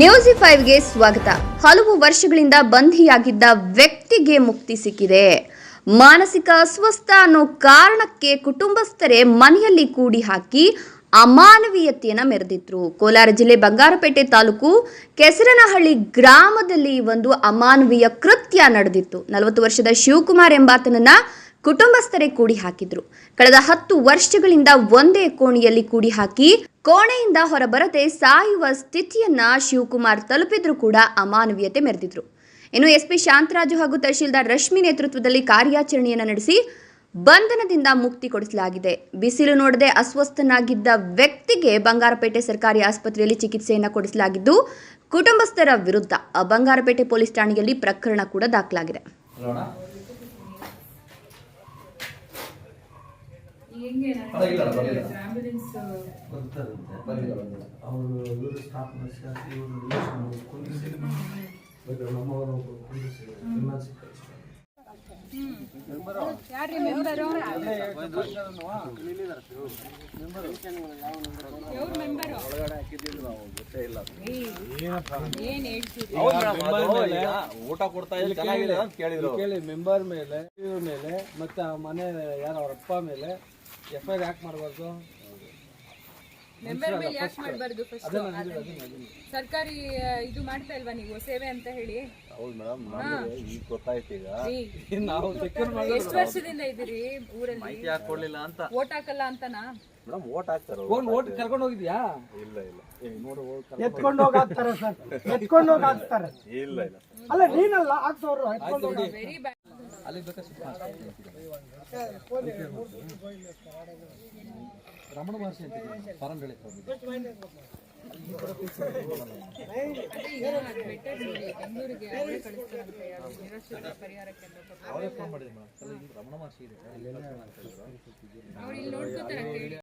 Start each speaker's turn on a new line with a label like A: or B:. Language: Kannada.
A: ನ್ಯೂಸ್ ಫೈವ್ಗೆ ಸ್ವಾಗತ. ಹಲವು ವರ್ಷಗಳಿಂದ ಬಂಧಿಯಾಗಿದ್ದ ವ್ಯಕ್ತಿಗೆ ಮುಕ್ತಿ ಸಿಕ್ಕಿದೆ. ಮಾನಸಿಕ ಅಸ್ವಸ್ಥ ಅನ್ನೋ ಕಾರಣಕ್ಕೆ ಕುಟುಂಬಸ್ಥರೇ ಮನೆಯಲ್ಲಿ ಕೂಡಿ ಹಾಕಿ ಅಮಾನವೀಯತೆಯನ್ನ ಮೆರೆದಿದ್ರು. ಕೋಲಾರ ಜಿಲ್ಲೆ ಬಂಗಾರಪೇಟೆ ತಾಲೂಕು ಕೆಸರನಹಳ್ಳಿ ಗ್ರಾಮದಲ್ಲಿ ಒಂದು ಅಮಾನವೀಯ ಕೃತ್ಯ ನಡೆದಿತ್ತು. ನಲವತ್ತು ವರ್ಷದ ಶಿವಕುಮಾರ್ ಎಂಬಾತನನ್ನ ಕುಟುಂಬಸ್ಥರೇ ಕೂಡಿ ಹಾಕಿದ್ರು ಕಳೆದ ಹತ್ತು ವರ್ಷಗಳಿಂದ ಒಂದೇ ಕೋಣೆಯಲ್ಲಿ ಕೂಡಿ ಹಾಕಿ ಕೋಣೆಯಿಂದ ಹೊರಬರದೆ ಸಾಯುವ ಸ್ಥಿತಿಯನ್ನ ಶಿವಕುಮಾರ್ ತಲುಪಿದ್ರು ಕೂಡ ಅಮಾನವೀಯತೆ ಮೆರೆದಿದ್ರು. ಇನ್ನು ಎಸ್ಪಿ ಶಾಂತರಾಜು ಹಾಗೂ ತಹಶೀಲ್ದಾರ್ ರಶ್ಮಿ ನೇತೃತ್ವದಲ್ಲಿ ಕಾರ್ಯಾಚರಣೆಯನ್ನು ನಡೆಸಿ ಬಂಧನದಿಂದ ಮುಕ್ತಿ ಕೊಡಿಸಲಾಗಿದೆ. ಬಿಸಿಲು ನೋಡದೆ ಅಸ್ವಸ್ಥನಾಗಿದ್ದ ವ್ಯಕ್ತಿಗೆ ಬಂಗಾರಪೇಟೆ ಸರ್ಕಾರಿ ಆಸ್ಪತ್ರೆಯಲ್ಲಿ ಚಿಕಿತ್ಸೆಯನ್ನು ಕೊಡಿಸಲಾಗಿದ್ದು, ಕುಟುಂಬಸ್ಥರ ವಿರುದ್ಧ ಬಂಗಾರಪೇಟೆ ಪೊಲೀಸ್ ಠಾಣೆಯಲ್ಲಿ ಪ್ರಕರಣ ಕೂಡ ದಾಖಲಾಗಿದೆ.
B: ಹೆಂಗೆ. ಆಂಬ್ಯುಲೆನ್ಸ್
C: ಬಂದಿಲ್ಲ
D: ಅವರು? ಇವರು ಸ್ಟಾಫ್ ನರ್ಸ್ ಇವರು ಕುಂದಿಸಿ ಬೇಕಾದ್ರೆ ನಮ್ಮವರು ಒಬ್ರು ಕುಂದಿಸಿ ಎಲ್ಲ ಸಿಕ್ಕ
B: ಯಾರ್ರಿ ಮೆಂಬರು ಯಾವ ಮೆಂಬರು ಏನ್ ಹೇಳ್ತೀರಿ
C: ಊಟ ಕೊಡ್ತಾ ಇಲ್ಲ ಚೆನ್ನಾಗಿದೆ ಅಂತ ಕೇಳಿದ್ರು.
D: ಕೇಳಿ ಮೆಂಬರ್ ಮೇಲೆ ಮೇಲೆ ಮತ್ತೆ ಆ ಮನೆ ಯಾರ ಅವ್ರ ಅಪ್ಪ ಮೇಲೆ ಎಫ್ ಐ ಆರ್ ಯಾಕೆ ಮಾಡಬಾರ್ದು?
B: ಮೆಂಬರ್ ಮೇಲೆ ಯಾಕೆ ಮಾಡಬಾರ್ದು ಫಸ್ಟ್ ಸರ್ಕಾರಿ ಇದು ಮಾಡ್ತಾ ಇಲ್ವಾ ನೀವು ಸೇವೆ ಅಂತ ಹೇಳಿ?
C: ಹೌದು ಮೇಡಮ್ ನಮಗೆ ಈಗ ಗೊತ್ತಾಯ್ತು ಈಗ.
D: ನಾವು ಸೆಕ್ಯೂರ್ ಚೆಕ್
B: ಎಷ್ಟು ವರ್ಷದಿಂದ ಇದ್ದೀರಿ ಊರಲ್ಲಿ?
C: ಯಾಕೆ ಕೊಡ್ಲಿಲ್ಲ ಅಂತ.
B: ವೋಟ್ ಹಾಕಲ್ಲ ಅಂತನಾ?
C: ಮೇಡಮ್ ವೋಟ್ ಹಾಕ್ತಾರೆ
D: ಫೋನ್ ವೋಟ್ ಕರ್ಕೊಂಡು ಹೋಗಿದ್ಯಾ?
C: ಇಲ್ಲ ಇಲ್ಲ. ಏ, ನೋಡು ವೋಟ್
E: ಎತ್ಕೊಂಡು ಹೋಗಿ. ಹಾಕ್ತಾರೆ ಸರ್. ಎತ್ಕೊಂಡು ಹೋಗಿ ಹಾಕ್ತಾರೆ.
C: ಇಲ್ಲ ಇಲ್ಲ.
E: ಅಲ್ಲ ನೀನಲ್ಲ ಹಾಕ್ಸೋರು ಎತ್ಕೊಂಡು ಹೋಗಿ
B: ವೆರಿ ಬ್ಯಾಡ್
D: ಅಲ್ಲಿ ಬೇಕಾ ರಮಣ ಮಹರ್ಷಿ ಅಂತ ಫಾರಂ ಬೆಳೆ
B: ಅವರೇ
D: ಫೋನ್ ಮಾಡಿದ್ರು ಮೇಡಮ್. ರಮಣ ಮಹರ್ಷಿ ಇದೆ.